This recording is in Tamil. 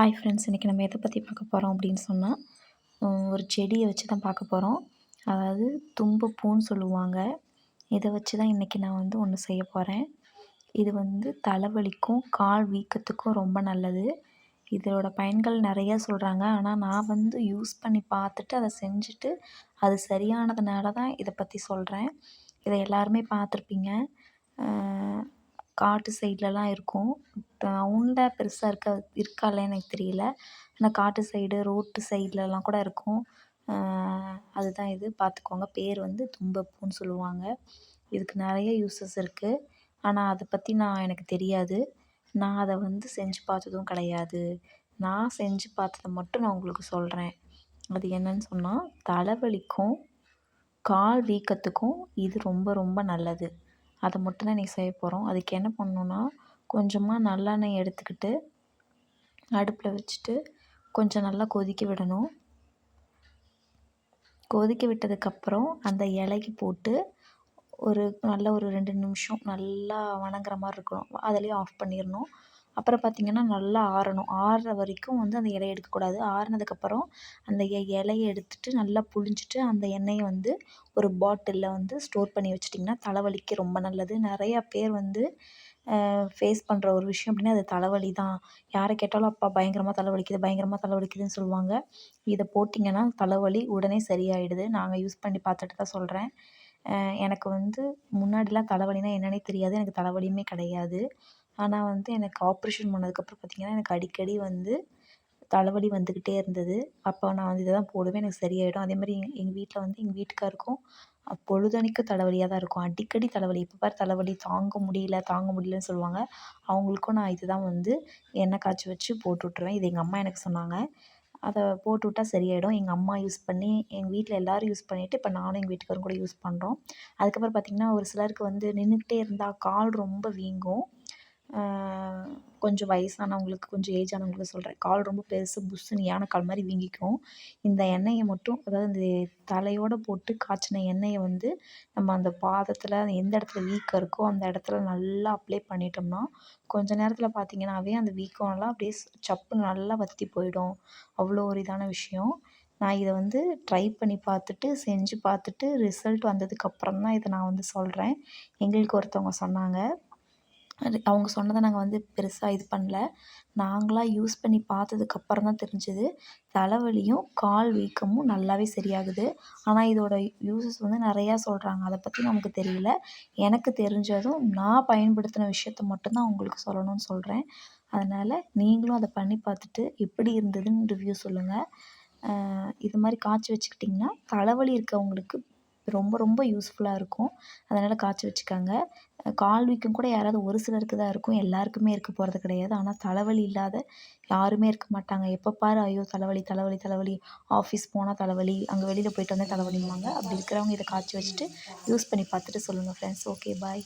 ஹாய் ஃப்ரெண்ட்ஸ் இன்றைக்கி நம்ம எதை பற்றி பார்க்க போகிறோம் அப்படின்னு சொன்னால் ஒரு செடியை வச்சு தான் பார்க்க போகிறோம் அதாவது தும்பப்பூன்னு சொல்லுவாங்க. இதை வச்சு தான் இன்றைக்கி நான் வந்து ஒன்று செய்ய போகிறேன் இது வந்து தலைவலிக்கும் கால் வீக்கத்துக்கும் ரொம்ப நல்லது. இதோட பயன்கள் நிறையா சொல்கிறாங்க ஆனால் நான் வந்து யூஸ் பண்ணி பார்த்துட்டு அதை செஞ்சுட்டு அது சரியானதுனால தான் இதை பற்றி சொல்கிறேன் இதை எல்லாருமே பார்த்துருப்பீங்க. காட்டு சைட்லலாம் இருக்கும். டவுனில் பெருசாக இருக்க இருக்கா இல்லையான்னு எனக்கு தெரியல. ஆனால் காட்டு சைடு ரோட்டு சைட்லலாம் கூட இருக்கும். அதுதான் இது. பார்த்துக்கோங்க பேர் வந்து தும்பப்பூன்னு சொல்லுவாங்க. இதுக்கு நிறைய யூஸஸ் இருக்குது ஆனால் அதை பற்றி நான் எனக்கு தெரியாது. நான் அதை வந்து செஞ்சு பார்த்ததும் கிடையாது. நான் செஞ்சு பார்த்தத மட்டும் நான் உங்களுக்கு சொல்கிறேன் அது என்னன்னு சொன்னால் தலைவலிக்கும் கால் வீக்கத்துக்கும் இது ரொம்ப ரொம்ப நல்லது. அதை மட்டும் தான் இன்றைக்கி செய்ய போகிறோம் அதுக்கு என்ன பண்ணணுன்னா கொஞ்சமாக நல்லெண்ணெய் எடுத்துக்கிட்டு அடுப்பில் வச்சுட்டு கொஞ்சம் நல்லா கொதிக்க விடணும். கொதிக்க விட்டதுக்கப்புறம் அந்த இலைக்கு போட்டு ஒரு நல்ல ஒரு ரெண்டு நிமிஷம் நல்லா வணங்குற மாதிரி இருக்கணும். அதுலேயே ஆஃப் பண்ணிடணும் அப்புறம் பார்த்திங்கன்னா நல்லா ஆறணும். ஆறுற வரைக்கும் வந்து அந்த இலையை எடுக்கக்கூடாது. ஆறுனதுக்கப்புறம் அந்த இலையை எடுத்துட்டு நல்லா புழிஞ்சிட்டு அந்த எண்ணெயை வந்து ஒரு பாட்டிலில் வந்து ஸ்டோர் பண்ணி வச்சிட்டிங்கன்னா தலைவலிக்கு ரொம்ப நல்லது. நிறையா பேர் வந்து ஃபேஸ் பண்ணுற ஒரு விஷயம் அப்படின்னா அது தலைவலி தான் யாரை கேட்டாலும் அப்பா பயங்கரமாக தலைவலிக்குது பயங்கரமாக தலைவலிக்குதுன்னு சொல்லுவாங்க. இதை போட்டிங்கன்னா தலைவலி உடனே சரியாயிடுது. நாங்கள் யூஸ் பண்ணி பார்த்துட்டு தான் சொல்கிறேன் எனக்கு வந்து முன்னாடிலாம் தலைவலினா என்னன்னே தெரியாது. எனக்கு தலைவலியுமே கிடையாது. ஆனால் வந்து எனக்கு ஆப்ரேஷன் பண்ணதுக்கப்புறம் பார்த்திங்கன்னா எனக்கு அடிக்கடி வந்து தலைவலி வந்துக்கிட்டே இருந்தது. அப்போ நான் வந்து இதை தான் போடுவேன். எனக்கு சரியாயிடும். அதே மாதிரி எங்கள் எங்கள் வீட்டில் வந்து எங்கள் வீட்டுக்காருக்கும் பொழுதன்னைக்கும் தலைவலியாக தான் இருக்கும். அடிக்கடி தலைவலி. எப்போ பார் தலைவலி. தாங்க முடியல தாங்க முடியலன்னு சொல்லுவாங்க. அவங்களுக்கும் நான் இது தான் வந்து எண்ணெய் காய்ச்சி வச்சு போட்டு விட்ருவேன் இது எங்கள் அம்மா எனக்கு சொன்னாங்க. அதை போட்டு விட்டா சரியாயிடும். எங்கள் அம்மா யூஸ் பண்ணி எங்கள் வீட்டில் எல்லோரும் யூஸ் பண்ணிவிட்டு இப்போ நானும் எங்கள் வீட்டுக்காரரும் கூட யூஸ் பண்ணுறோம் அதுக்கப்புறம் பார்த்திங்கன்னா ஒரு சிலருக்கு வந்து நின்றுக்கிட்டே இருந்தால் கால் ரொம்ப வீங்கும். கொஞ்சம் வயசானவங்களுக்கு கொஞ்சம் ஏஜ் ஆனவங்களுக்கு சொல்கிறேன் கால் ரொம்ப பெருசு புஸ்ஸுன்னு யானை கால் மாதிரி வீங்கிக்கும். இந்த எண்ணெயை மட்டும் அதாவது இந்த தலையோடு போட்டு காய்ச்சின எண்ணெயை வந்து நம்ம அந்த பாதத்தில் எந்த இடத்துல வீக்கம் இருக்கோ அந்த இடத்துல நல்லா அப்ளை பண்ணிட்டோம்னா கொஞ்ச நேரத்தில் பார்த்திங்கனாவே அந்த வீக்கம்லாம் அப்படியே சப்பு நல்லா வற்றி போயிடும். அவ்வளோ ஒரு இதான விஷயம். நான் இதை வந்து ட்ரை பண்ணி பார்த்துட்டு செஞ்சு பார்த்துட்டு ரிசல்ட் வந்ததுக்கப்புறம் தான் இதை நான் வந்து சொல்கிறேன் எங்களுக்கு ஒருத்தவங்க சொன்னாங்க. அது அவங்க சொன்னதை நாங்கள் வந்து பெருசாக இது பண்ணல. நாங்களாக யூஸ் பண்ணி பார்த்ததுக்கப்புறம் தான் தெரிஞ்சுது. தலைவலியும் கால் வீக்கமும் நல்லாவே சரியாகுது. ஆனால் இதோட யூஸஸ் வந்து நிறையா சொல்கிறாங்க அதை பற்றி நமக்கு தெரியல. எனக்கு தெரிஞ்சதும் நான் பயன்படுத்தின விஷயத்த மட்டும்தான் உங்களுக்கு சொல்லணும்னு சொல்கிறேன் அதனால் நீங்களும் அதை பண்ணி பார்த்துட்டு எப்படி இருந்ததுன்னு ரிவ்யூ சொல்லுங்கள் இது மாதிரி காய்ச்சி வச்சுக்கிட்டிங்கன்னா தலைவலி இருக்கவங்களுக்கு ரொம்ப ரொம்ப யூஸ்ஃபுல்லாக இருக்கும். அதனால் காய்ச்சி வச்சுக்கோங்க. கால் வீக்கம் கூட யாராவது ஒரு சிலருக்கு தான் இருக்கும். எல்லாருக்குமே இருக்க போகிறது கிடையாது. ஆனால் தலைவலி இல்லாத யாருமே இருக்க மாட்டாங்க. எப்போ பாரு ஐயோ தலைவலி தலைவலி தலைவலி. ஆஃபீஸ் போனால் தலைவலி அங்கே வெளியில் போயிட்டு வந்தால் தலைவலிம்பாங்க. அப்படி இருக்கிறவங்க இதை காய்ச்சி வச்சுட்டு யூஸ் பண்ணி பார்த்துட்டு சொல்லுங்கள் ஃப்ரெண்ட்ஸ் ஓகே பாய்